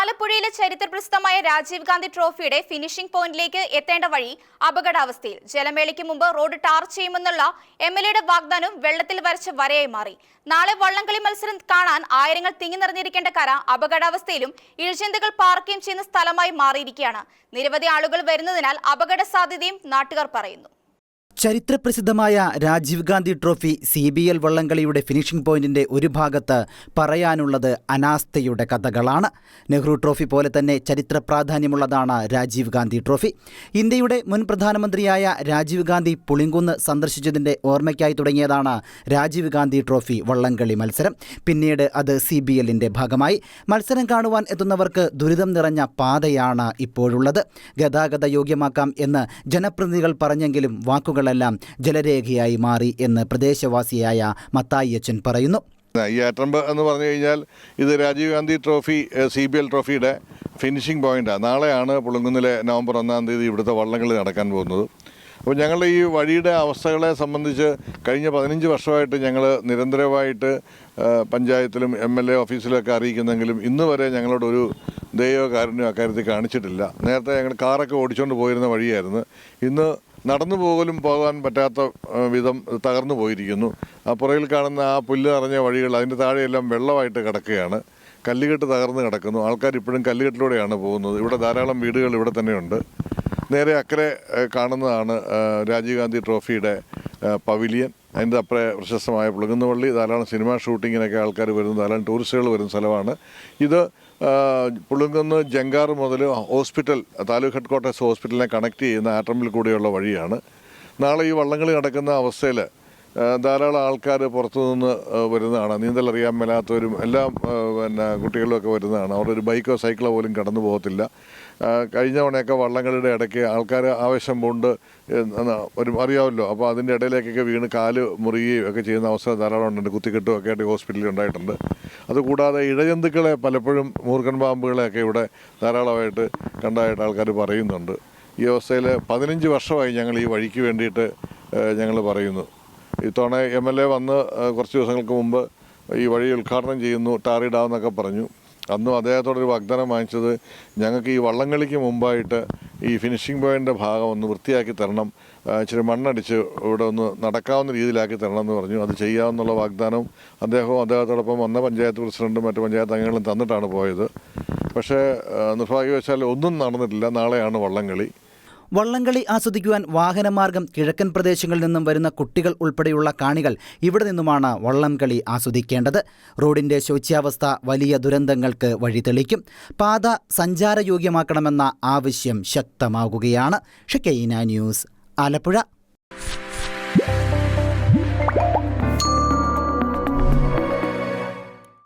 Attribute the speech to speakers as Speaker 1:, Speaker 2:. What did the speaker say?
Speaker 1: ആലപ്പുഴയിലെ ചരിത്രപ്രസിദ്ധമായ രാജീവ് ഗാന്ധി ട്രോഫിയുടെ ഫിനിഷിംഗ് പോയിന്റിലേക്ക് എത്തേണ്ട വഴി അപകടാവസ്ഥയിൽ. ജലമേളയ്ക്ക് മുമ്പ് റോഡ് ടാർ ചെയ്യുമെന്നുള്ള എം എൽ എയുടെ വാഗ്ദാനം വെള്ളത്തിൽ വരച്ച വരയായി മാറി. നാളെ വള്ളംകളി മത്സരം കാണാൻ ആയിരങ്ങൾ തിങ്ങി നിറഞ്ഞിരിക്കേണ്ട കര അപകടാവസ്ഥയിലും ഇഴജന്തുകൾ പാർക്കുകയും ചെയ്യുന്ന സ്ഥലമായി മാറിയിരിക്കുകയാണ്. നിരവധി ആളുകൾ വരുന്നതിനാൽ അപകട സാധ്യതയും നാട്ടുകാർ പറയുന്നു.
Speaker 2: ചരിത്രപ്രസിദ്ധമായ Rajiv Gandhi trophy C B L വള്ളംകളിയുടെ finishing പോയിന്റിന്റെ ഒരു ഭാഗത്ത് പറയാനുള്ളത് അനാസ്ഥയുടെ കഥകളാണ്. നെഹ്റു ട്രോഫി പോലെ തന്നെ ചരിത്ര പ്രാധാന്യമുള്ളതാണ് രാജീവ് ഗാന്ധി ട്രോഫി. ഇന്ത്യയുടെ മുൻ പ്രധാനമന്ത്രിയായ രാജീവ് ഗാന്ധി പുളിങ്കുന്ന് സന്ദർശിച്ചതിന്റെ ഓർമ്മയ്ക്കായി തുടങ്ങിയതാണ് രാജീവ് ഗാന്ധി ട്രോഫി വള്ളംകളി മത്സരം. പിന്നീട് അത് സി ബി എല്ലിന്റെ ഭാഗമായി. മത്സരം കാണുവാൻ എത്തുന്നവർക്ക് ദുരിതം നിറഞ്ഞ പാതയാണ് ഇപ്പോഴുള്ളത്. ഗതാഗത യോഗ്യമാക്കാം എന്ന് ജനപ്രതിനിധികൾ പറഞ്ഞെങ്കിലും വാക്കുകളെല്ലാം ജലരേഖയായി മാറി എന്ന് പ്രദേശവാസിയായ മത്തായി അച്ഛൻ പറയുന്നു.
Speaker 3: ഈ ഏട്ടമ്പ് എന്ന് പറഞ്ഞു കഴിഞ്ഞാൽ ഇത് Rajiv Gandhi trophy C B L ട്രോഫിയുടെ finishing പോയിന്റാണ് നാളെയാണ് പുളുങ്കുന്നിലെ നവംബർ ഒന്നാം തീയതി ഇവിടുത്തെ വള്ളംകളി നടക്കാൻ പോകുന്നത്. അപ്പോൾ ഞങ്ങളുടെ ഈ വഴിയുടെ അവസ്ഥകളെ സംബന്ധിച്ച് കഴിഞ്ഞ പതിനഞ്ച് വർഷമായിട്ട് ഞങ്ങൾ നിരന്തരമായിട്ട് പഞ്ചായത്തിലും എം എൽ എ ഓഫീസിലൊക്കെ അറിയിക്കുന്നെങ്കിലും ഇന്ന് വരെ ഞങ്ങളോടൊരു ദയോ കാരുണ്യം അക്കാര്യത്തിൽ കാണിച്ചിട്ടില്ല. നേരത്തെ ഞങ്ങൾ കാറൊക്കെ ഓടിച്ചുകൊണ്ട് പോയിരുന്ന വഴിയായിരുന്നു. ഇന്ന് നടന്നു പോകലും പോകാൻ പറ്റാത്ത വിധം തകർന്നു പോയിരിക്കുന്നു. ആ പുറകിൽ കാണുന്ന ആ പുല്ല് നിറഞ്ഞ വഴികൾ അതിന്റെ താഴെയെല്ലാം വെള്ളമായിട്ട് കിടക്കുകയാണ്. കല്ലുകെട്ട് തകർന്ന് കിടക്കുന്നു. ആൾക്കാർ ഇപ്പോഴും കല്ലുകെട്ടിലൂടെയാണ് പോകുന്നത്. ഇവിടെ ധാരാളം വീടുകൾ ഇവിടെ തന്നെയുണ്ട്. നേരെ അക്കരെ കാണുന്നതാണ് രാജീവ് ഗാന്ധി ട്രോഫിയുടെ പവിലിയൻ. അതിന്റെ അപ്പുറേ പ്രശസ്തമായ പുളുകുന്നവള്ളി ധാരാളം സിനിമാ ഷൂട്ടിങ്ങിനൊക്കെ ആൾക്കാർ വരുന്ന ധാരാളം ടൂറിസ്റ്റുകൾ വരുന്ന സ്ഥലമാണ്. ഇത് പുളുങ്കുന്ന് ജങ്കാർ മുതൽ ഹോസ്പിറ്റൽ താലൂക്ക് ഹെഡ് ക്വാർട്ടേഴ്സ് ഹോസ്പിറ്റലിനെ കണക്ട് ചെയ്യുന്ന ആറ്റമ്പിൽ കൂടെയുള്ള വഴിയാണ്. നാളെ ഈ വള്ളംകളി നടക്കുന്ന അവസ്ഥയിൽ ധാരാളം ആൾക്കാർ പുറത്തുനിന്ന് വരുന്നതാണ്. നീന്തൽ അറിയാൻ മേലാത്തവരും എല്ലാം പിന്നെ കുട്ടികളിലൊക്കെ വരുന്നതാണ്. അവിടെ ഒരു ബൈക്കോ സൈക്കിളോ പോലും കടന്നു പോകത്തില്ല. കഴിഞ്ഞ തവണയൊക്കെ വള്ളങ്ങളുടെ ഇടയ്ക്ക് ആൾക്കാർ ആവേശം കൊണ്ട് ഒരു അറിയാമല്ലോ. അപ്പോൾ അതിന്റെ ഇടയിലേക്കൊക്കെ വീണ് കാൽ മുറിയുകയും ഒക്കെ ചെയ്യുന്ന അവസരം ധാരാളം ഉണ്ട് കുത്തിക്കെട്ടും ഒക്കെ ആയിട്ട് ഹോസ്പിറ്റലിൽ ഉണ്ടായിട്ടുണ്ട്. അതുകൂടാതെ ഇഴജന്തുക്കളെ പലപ്പോഴും മൂർഖൻ പാമ്പുകളെയൊക്കെ ഇവിടെ ധാരാളമായിട്ട് കണ്ടതായിട്ട് ആൾക്കാർ പറയുന്നുണ്ട്. ഈ അവസ്ഥയിൽ പതിനഞ്ച് വർഷമായി ഞങ്ങൾ ഈ വഴിക്ക് വേണ്ടിയിട്ട് ഞങ്ങൾ പറയുന്നു. ഇത്തവണ എം എൽ എ വന്ന് കുറച്ച് ദിവസങ്ങൾക്ക് മുമ്പ് ഈ വഴി ഉദ്ഘാടനം ചെയ്യുന്നു ടാറിടാമെന്നൊക്കെ പറഞ്ഞു. അന്നും അദ്ദേഹത്തോടൊരു വാഗ്ദാനം വാങ്ങിച്ചത് ഞങ്ങൾക്ക് ഈ വള്ളംകളിക്ക് മുമ്പായിട്ട് ഈ ഫിനിഷിംഗ് പോയിന്റെ ഭാഗം ഒന്ന് വൃത്തിയാക്കി തരണം ഇച്ചിരി മണ്ണടിച്ച് ഇവിടെ ഒന്ന് നടക്കാവുന്ന രീതിയിലാക്കി തരണം എന്ന് പറഞ്ഞു. അത് ചെയ്യാമെന്നുള്ള വാഗ്ദാനം അദ്ദേഹവും അദ്ദേഹത്തോടൊപ്പം വന്ന പഞ്ചായത്ത് പ്രസിഡന്റും മറ്റു പഞ്ചായത്ത് അംഗങ്ങളും തന്നിട്ടാണ് പോയത്. പക്ഷേ നിർഭാഗ്യവശാൽ ഒന്നും നടന്നിട്ടില്ല. നാളെയാണ് വള്ളംകളി.
Speaker 2: വള്ളംകളി ആസ്വദിക്കുവാൻ വാഹനമാർഗം കിഴക്കൻ പ്രദേശങ്ങളിൽ നിന്നും വരുന്ന കുട്ടികൾ ഉൾപ്പെടെയുള്ള കാണികൾ ഇവിടെ നിന്നുമാണ് വള്ളംകളി ആസ്വദിക്കേണ്ടത്. റോഡിന്റെ ശോച്യാവസ്ഥ വലിയ ദുരന്തങ്ങൾക്ക് വഴിതെളിക്കും പാത സഞ്ചാരയോഗ്യമാക്കണമെന്ന ആവശ്യം ശക്തമാകുകയാണ്. Shekinah news Alappuzha.